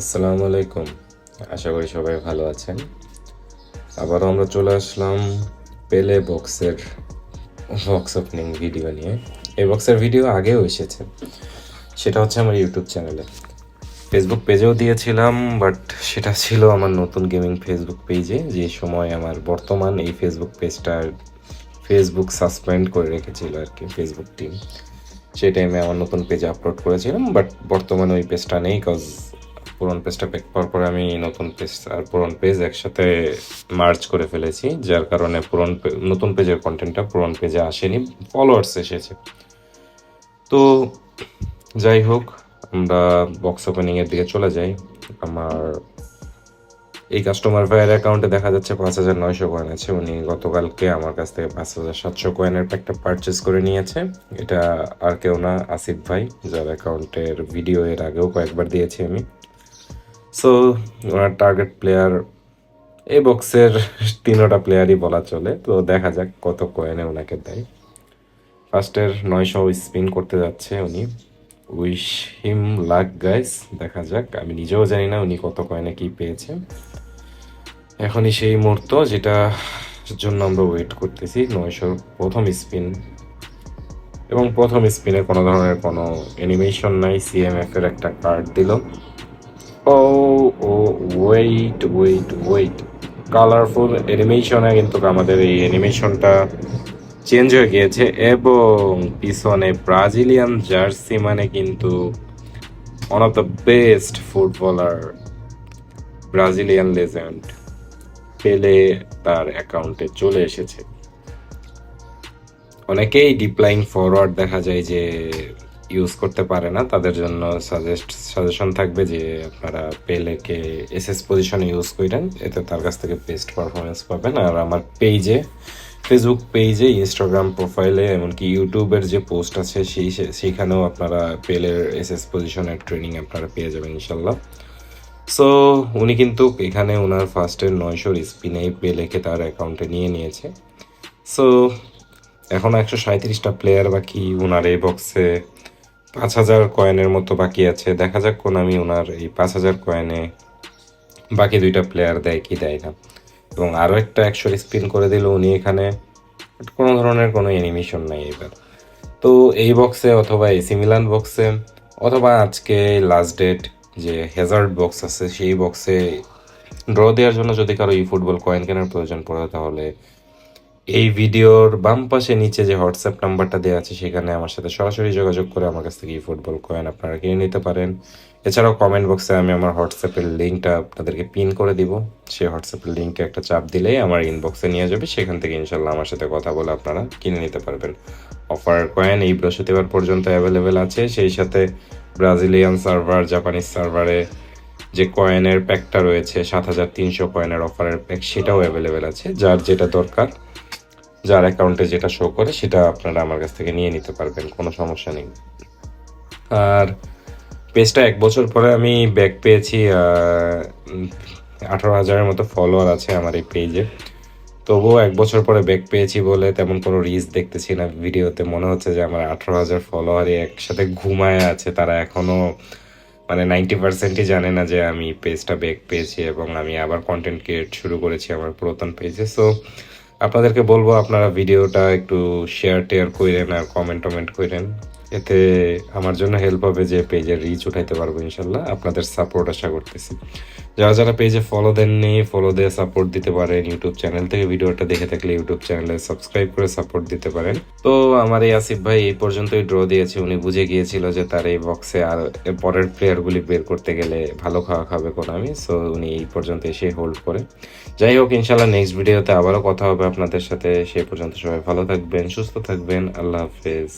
আসসালামু আলাইকুম। আশা করি সবাই ভালো আছেন। আবারও আমরা চলে আসলাম পেলে বক্সের বক্স ওপেনিং ভিডিও নিয়ে। এই বক্সের ভিডিও আগেও এসেছে। সেটা হচ্ছে আমার ইউটিউব চ্যানেলে ফেসবুক পেজেও দিয়েছিলাম বাট সেটা ছিল আমার নতুন গেমিং ফেসবুক পেজে যে সময় আমার বর্তমান এই ফেসবুক পেজটার ফেসবুক সাসপেন্ড করে রেখেছিল আর কি ফেসবুক টিম সেই টাইমে আমার নতুন পেজে আপলোড করেছিলাম বাট বর্তমানে ওই পেজটা নেই কজ পুরন পেজটা পেক পাওয়ার পরে আমি নতুন পেজ আর পুরন পেজ একসাথে মার্চ করে ফেলেছি, যার কারণে পুরন নতুন পেজের কন্টেন্টটা পুরন পেজে আসেনি ফলোয়ার্স এসেছে। তো যাই হোক, আমরা বক্স ওপেনিং এর দিকে চলে যাই। আমার এই কাস্টমার ভাইয়ের অ্যাকাউন্টে দেখা যাচ্ছে পাঁচ হাজার নয়শো কয়েন আছে। উনি গতকালকে আমার কাছ থেকে পাঁচ হাজার সাতশো কয়েনের প্যাকটা পারচেস করে নিয়েছে। এটা আর কেউ না, আসিফ ভাই, যার অ্যাকাউন্টের ভিডিও এর আগেও কয়েকবার দিয়েছি আমি। সো টার্গেট প্লেয়ার এই বক্সের তিনোটা প্লেয়ারই বলা চলে। তো দেখা যাক কত কয়েনে ওনাকে দেয়। ফার্স্টের নয়শো স্পিন করতে যাচ্ছে উনি। উইশ হিম লাক গাইস দেখা যাক। আমি নিজেও জানি না উনি কত কয়েনে কি পেয়েছে। এখনই সেই মুহূর্ত যেটা জন্য আমরা ওয়েট করতেছি, নয়শোর প্রথম স্পিন এবং প্রথম স্পিনে কোনো ধরনের কোনো অ্যানিমেশন নাই। সিএমএফ এর একটা কার্ড দিল। ও ও ওয়েট ওয়েট ওয়েট কালারফুল অ্যানিমেশনে কিন্তু আমাদের এই অ্যানিমেশনটা চেঞ্জ হয়ে গিয়েছে। এবং পিছনে ব্রাজিলিয়ান জার্সি মানে কিন্তু one of the best footballer Brazilian legend Pele তার অ্যাকাউন্টে চলে এসেছে। অনেকেই ডিপ্লাইন ফরওয়ার্ড দেখা যায় যে ইউজ করতে পারে না, তাদের জন্য সাজেস্ট সাজেশন থাকবে যে আপনারা পেলেকে এসএস পজিশনে ইউজ করেন এতে তার কাছ থেকে বেস্ট পারফরমেন্স পাবেন। আর আমার পেজে ফেসবুক পেজে ইনস্টাগ্রাম প্রোফাইলে এমনকি ইউটিউবের যে পোস্ট আছে, সেই, সেইখানেও আপনারা পেলের এসএস পজিশনের ট্রেনিং আপনারা পেয়ে যাবেন ইনশাল্লাহ। সো উনি কিন্তু এখানে ওনার ফার্স্টের নয়শোর স্পিনেই পেলেকে তার অ্যাকাউন্টে নিয়ে নিয়েছে। সো এখন একশো সাঁত্রিশটা প্লেয়ার বাকি ওনার এই বক্সে পাঁচ হাজার কয়েনের মতো বাকি আছে। দেখা যাক কোন আমি ওনার এই পাঁচ হাজার কয়েনে বাকি দুইটা প্লেয়ার দেয় কি দেয় না। এবং আরও একটা একশো স্পিন করে দিল উনি এখানে। কোনো ধরনের কোনো অ্যানিমেশন নাই এবার। তো এই বক্সে অথবা এসি মিলান বক্সে অথবা আজকে লাস্ট ডেট যে হেজার্ড বক্স আছে, সেই বক্সে ড্র দেওয়ার জন্য যদি কারও ই ফুটবল কয়েন কেনার প্রয়োজন পড়ে, তাহলে এই ভিডিওর বাম পাশে নিচে যে হোয়াটসঅ্যাপ নাম্বারটা দেওয়া আছে, সেখানে আমার সাথে সরাসরি যোগাযোগ করে আমার কাছ থেকে ফুটবল কয়েন আপনারা কিনে নিতে পারেন। এছাড়াও কমেন্ট বক্সে আমি আমার হোয়াটসঅ্যাপের লিঙ্কটা আপনাদেরকে পিন করে দিব। সেই হোয়াটসঅ্যাপের লিঙ্কে একটা চাপ দিলেই আমার ইনবক্সে নিয়ে যাবে। সেখান থেকে ইনশাল্লাহ আমার সাথে কথা বলে আপনারা কিনে নিতে পারবেন। অফার কয়েন এই বৃহস্পতিবার পর্যন্ত অ্যাভেলেবেল আছে। সেই সাথে ব্রাজিলিয়ান সার্ভার জাপানিজ সার্ভারে যে কয়েনের প্যাকটা রয়েছে, সাত হাজার তিনশো কয়েনের অফারের প্যাক সেটাও অ্যাভেলেবেল আছে। যার যেটা দরকার যার অ্যাকাউন্টে যেটা শো করে, সেটা আপনারা আমার কাছ থেকে নিয়ে নিতে পারবেন, কোনো সমস্যা নেই। আর পেজটা এক বছর পরে আমি ব্যাক পেয়েছি আঠারো হাজারের মতো ফলোয়ার আছে আমার এই পেজে তবুও এক বছর পরে ব্যাক পেয়েছি বলে তেমন কোনো রিচ দেখতেছি না ভিডিওতে। মনে হচ্ছে যে আমার আঠারো হাজার ফলোয়ারে একসাথে ঘুমায় আছে, তারা এখনও মানে নাইনটি পার্সেন্টই জানে না যে আমি পেজটা ব্যাক পেয়েছি এবং আমি আবার কন্টেন্ট ক্রিয়েট শুরু করেছি আমার পুরাতন পেজে সো আপনাদেরকে বলব আপনারা ভিডিওটা একটু শেয়ার টেয়ার করেন আর কমেন্ট টমেন্ট করেন এতে আমার জন্য হেল্প হবে যে পেজের রিচ উঠাইতে পারব ইনশাল্লাহ। আপনাদের সাপোর্ট আশা করতেছি। যারা যারা পেজে ফলো দেননি ফলো দিয়ে সাপোর্ট দিতে পারেন। ইউটিউব চ্যানেল থেকে ভিডিওটা দেখে থাকলে ইউটিউব চ্যানেলে সাবস্ক্রাইব করে সাপোর্ট দিতে পারেন। তো আমার এই আসিফ ভাই এই পর্যন্তই ড্র দিয়েছে। উনি বুঝে গিয়েছিল যে তার এই বক্সে আর পরের প্লেয়ারগুলি বের করতে গেলে ভালো খাওয়া খাবে কোন আমি সো উনি এই পর্যন্ত এসে হোল্ড করে। যাই হোক, ইনশাল্লাহ নেক্সট ভিডিওতে আবারও কথা হবে আপনাদের সাথে। সেই পর্যন্ত সবাই ভালো থাকবেন, সুস্থ থাকবেন। আল্লাহ হাফেজ।